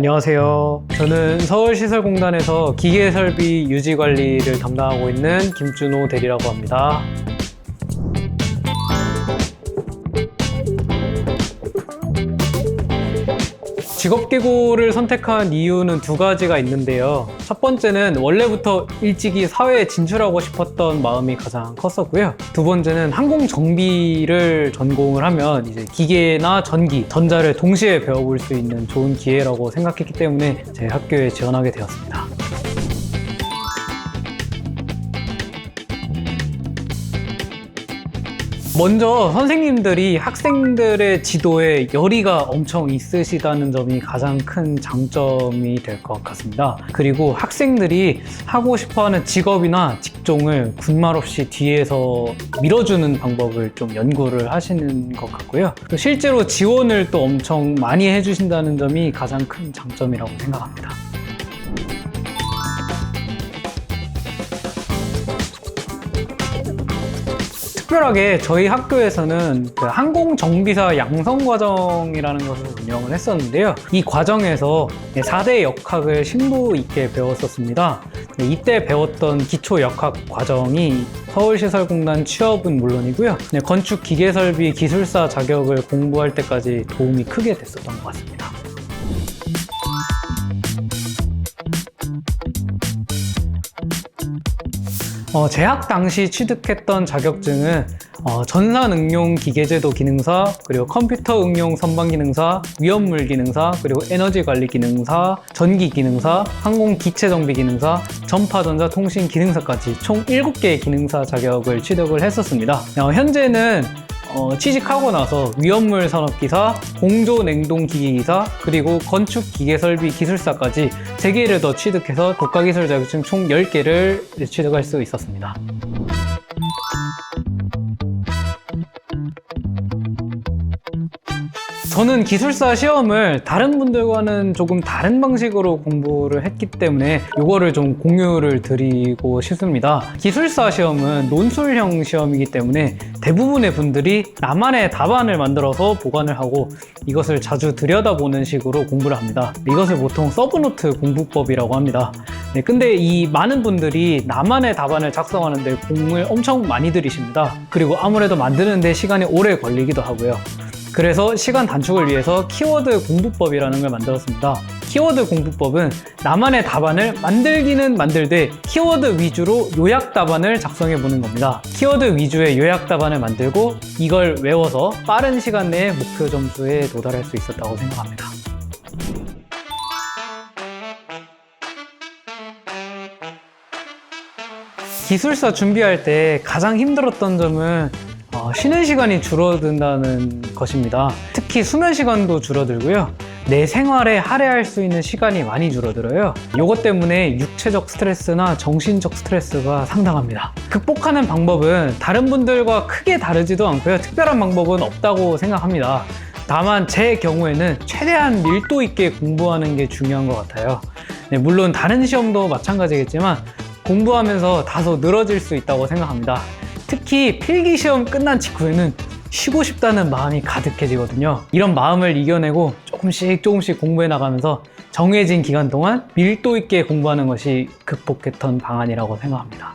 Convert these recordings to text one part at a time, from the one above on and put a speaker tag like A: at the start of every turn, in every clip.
A: 안녕하세요. 저는 서울시설공단에서 기계설비 유지관리를 담당하고 있는 김준호 대리라고 합니다. 직업계고를 선택한 이유는 두 가지가 있는데요. 첫 번째는 원래부터 일찍이 사회에 진출하고 싶었던 마음이 가장 컸었고요. 두 번째는 항공 정비를 전공을 하면 이제 기계나 전기, 전자를 동시에 배워볼 수 있는 좋은 기회라고 생각했기 때문에 제 학교에 지원하게 되었습니다. 먼저 선생님들이 학생들의 지도에 열의가 엄청 있으시다는 점이 가장 큰 장점이 될 것 같습니다. 그리고 학생들이 하고 싶어 하는 직업이나 직종을 군말 없이 뒤에서 밀어주는 방법을 좀 연구를 하시는 것 같고요. 또 실제로 지원을 또 엄청 많이 해주신다는 점이 가장 큰 장점이라고 생각합니다. 특별하게 저희 학교에서는 그 항공정비사 양성과정이라는 것을 운영을 했었는데요. 이 과정에서 4대 역학을 심도 있게 배웠었습니다. 이때 배웠던 기초 역학 과정이 서울시설공단 취업은 물론이고요. 네, 건축 기계설비 기술사 자격을 공부할 때까지 도움이 크게 됐었던 것 같습니다. 어, 재학 당시 취득했던 자격증은 어, 전산응용 기계제도 기능사, 그리고 컴퓨터 응용 선반 기능사, 위험물 기능사, 그리고 에너지 관리 기능사, 전기 기능사, 항공 기체 정비 기능사, 전파전자 통신 기능사까지 총 7개의 기능사 자격을 취득을 했었습니다. 어, 현재는 어, 취직하고 나서 위험물 산업기사, 공조 냉동기기 기사, 그리고 건축 기계 설비 기술사까지 3개를 더 취득해서 독가기술 자격증 총 10개를 취득할 수 있었습니다. 저는 기술사 시험을 다른 분들과는 조금 다른 방식으로 공부를 했기 때문에 이거를 좀 공유를 드리고 싶습니다. 기술사 시험은 논술형 시험이기 때문에 대부분의 분들이 나만의 답안을 만들어서 보관을 하고 이것을 자주 들여다보는 식으로 공부를 합니다. 이것을 보통 서브노트 공부법이라고 합니다. 네, 근데 이 많은 분들이 나만의 답안을 작성하는데 공을 엄청 많이 들이십니다. 그리고 아무래도 만드는데 시간이 오래 걸리기도 하고요. 그래서 시간 단축을 위해서 키워드 공부법이라는 걸 만들었습니다. 키워드 공부법은 나만의 답안을 만들기는 만들되 키워드 위주로 요약 답안을 작성해 보는 겁니다. 키워드 위주의 요약 답안을 만들고 이걸 외워서 빠른 시간 내에 목표 점수에 도달할 수 있었다고 생각합니다. 기술사 준비할 때 가장 힘들었던 점은 어, 쉬는 시간이 줄어든다는 것입니다. 특히 수면 시간도 줄어들고요. 내 생활에 할애할 수 있는 시간이 많이 줄어들어요. 이것 때문에 육체적 스트레스나 정신적 스트레스가 상당합니다. 극복하는 방법은 다른 분들과 크게 다르지도 않고요. 특별한 방법은 없다고 생각합니다. 다만 제 경우에는 최대한 밀도 있게 공부하는 게 중요한 것 같아요. 네, 물론 다른 시험도 마찬가지겠지만 공부하면서 다소 늘어질 수 있다고 생각합니다. 특히 필기 시험 끝난 직후에는 쉬고 싶다는 마음이 가득해지거든요. 이런 마음을 이겨내고 조금씩 조금씩 공부해 나가면서 정해진 기간 동안 밀도 있게 공부하는 것이 극복했던 방안이라고 생각합니다.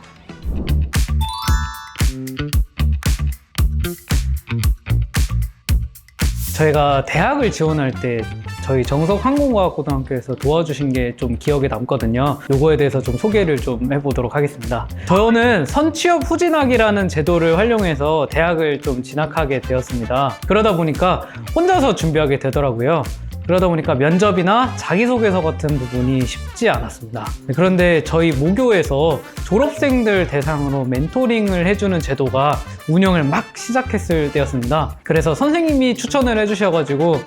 A: 저희가 대학을 지원할 때 저희 정석항공과학고등학교에서 도와주신 게 좀 기억에 남거든요. 요거에 대해서 좀 소개를 좀 해보도록 하겠습니다. 저는 선취업 후진학이라는 제도를 활용해서 대학을 좀 진학하게 되었습니다. 그러다 보니까 혼자서 준비하게 되더라고요. 그러다 보니까 면접이나 자기소개서 같은 부분이 쉽지 않았습니다. 그런데 저희 모교에서 졸업생들 대상으로 멘토링을 해주는 제도가 운영을 막 시작했을 때였습니다. 그래서 선생님이 추천을 해주셔가지고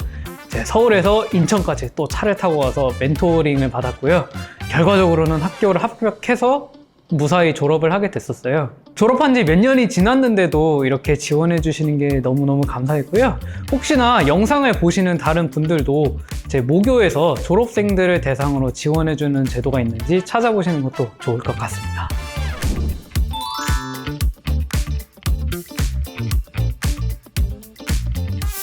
A: 서울에서 인천까지 또 차를 타고 와서 멘토링을 받았고요. 결과적으로는 학교를 합격해서 무사히 졸업을 하게 됐었어요. 졸업한 지 몇 년이 지났는데도 이렇게 지원해 주시는 게 너무너무 감사했고요. 혹시나 영상을 보시는 다른 분들도 제 모교에서 졸업생들을 대상으로 지원해 주는 제도가 있는지 찾아보시는 것도 좋을 것 같습니다.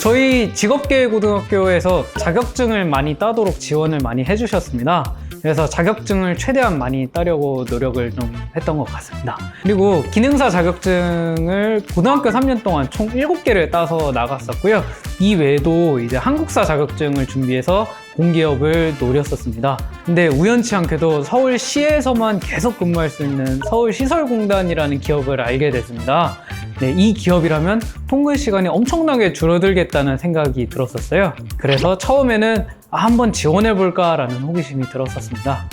A: 저희 직업계고등학교에서 자격증을 많이 따도록 지원을 많이 해주셨습니다. 그래서 자격증을 최대한 많이 따려고 노력을 좀 했던 것 같습니다. 그리고 기능사 자격증을 고등학교 3년 동안 총 7개를 따서 나갔었고요. 이 외에도 이제 한국사 자격증을 준비해서 공기업을 노렸었습니다. 근데 우연치 않게도 서울시에서만 계속 근무할 수 있는 서울시설공단이라는 기업을 알게 됐습니다. 네, 이 기업이라면 통근 시간이 엄청나게 줄어들겠다는 생각이 들었었어요. 그래서 처음에는 아, 한번 지원해볼까라는 호기심이 들었었습니다.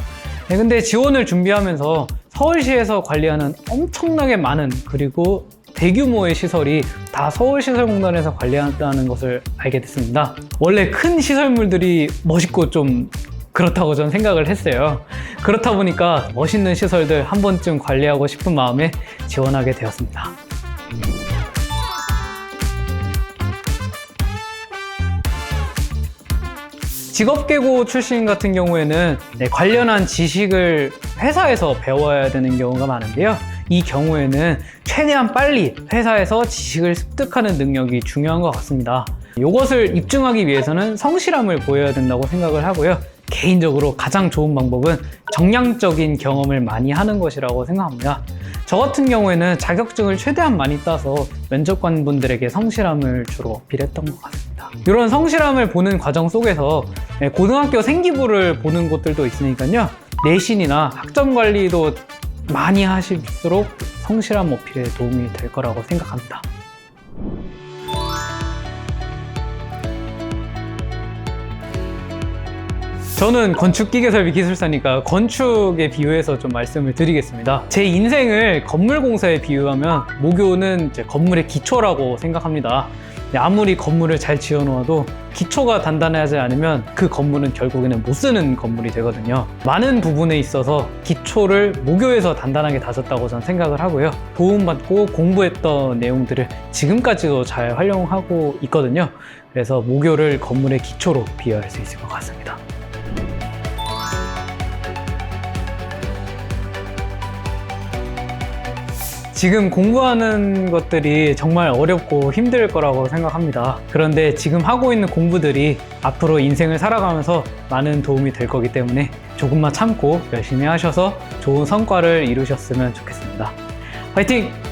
A: 네, 근데 지원을 준비하면서 서울시에서 관리하는 엄청나게 많은 그리고 대규모의 시설이 다 서울시설공단에서 관리한다는 것을 알게 됐습니다. 원래 큰 시설물들이 멋있고 좀 그렇다고 저는 생각을 했어요. 그렇다 보니까 멋있는 시설들 한 번쯤 관리하고 싶은 마음에 지원하게 되었습니다. 직업계고 출신 같은 경우에는 네, 관련한 지식을 회사에서 배워야 되는 경우가 많은데요. 이 경우에는 최대한 빨리 회사에서 지식을 습득하는 능력이 중요한 것 같습니다. 이것을 입증하기 위해서는 성실함을 보여야 된다고 생각을 하고요. 개인적으로 가장 좋은 방법은 정량적인 경험을 많이 하는 것이라고 생각합니다. 저 같은 경우에는 자격증을 최대한 많이 따서 면접관 분들에게 성실함을 주로 어필했던 것 같습니다. 이런 성실함을 보는 과정 속에서 네, 고등학교 생기부를 보는 곳들도 있으니까요. 내신이나 학점 관리도 많이 하실수록 성실함 어필에 도움이 될 거라고 생각합니다. 저는 건축기계설비 기술사니까 건축에 비유해서 좀 말씀을 드리겠습니다. 제 인생을 건물공사에 비유하면 모교는 이제 건물의 기초라고 생각합니다. 네, 아무리 건물을 잘 지어놓아도 기초가 단단하지 않으면 그 건물은 결국에는 못 쓰는 건물이 되거든요. 많은 부분에 있어서 기초를 모교에서 단단하게 다졌다고 저는 생각을 하고요. 도움받고 공부했던 내용들을 지금까지도 잘 활용하고 있거든요. 그래서 모교를 건물의 기초로 비유할 수 있을 것 같습니다. 지금 공부하는 것들이 정말 어렵고 힘들 거라고 생각합니다. 그런데 지금 하고 있는 공부들이 앞으로 인생을 살아가면서 많은 도움이 될 거기 때문에 조금만 참고 열심히 하셔서 좋은 성과를 이루셨으면 좋겠습니다. 화이팅!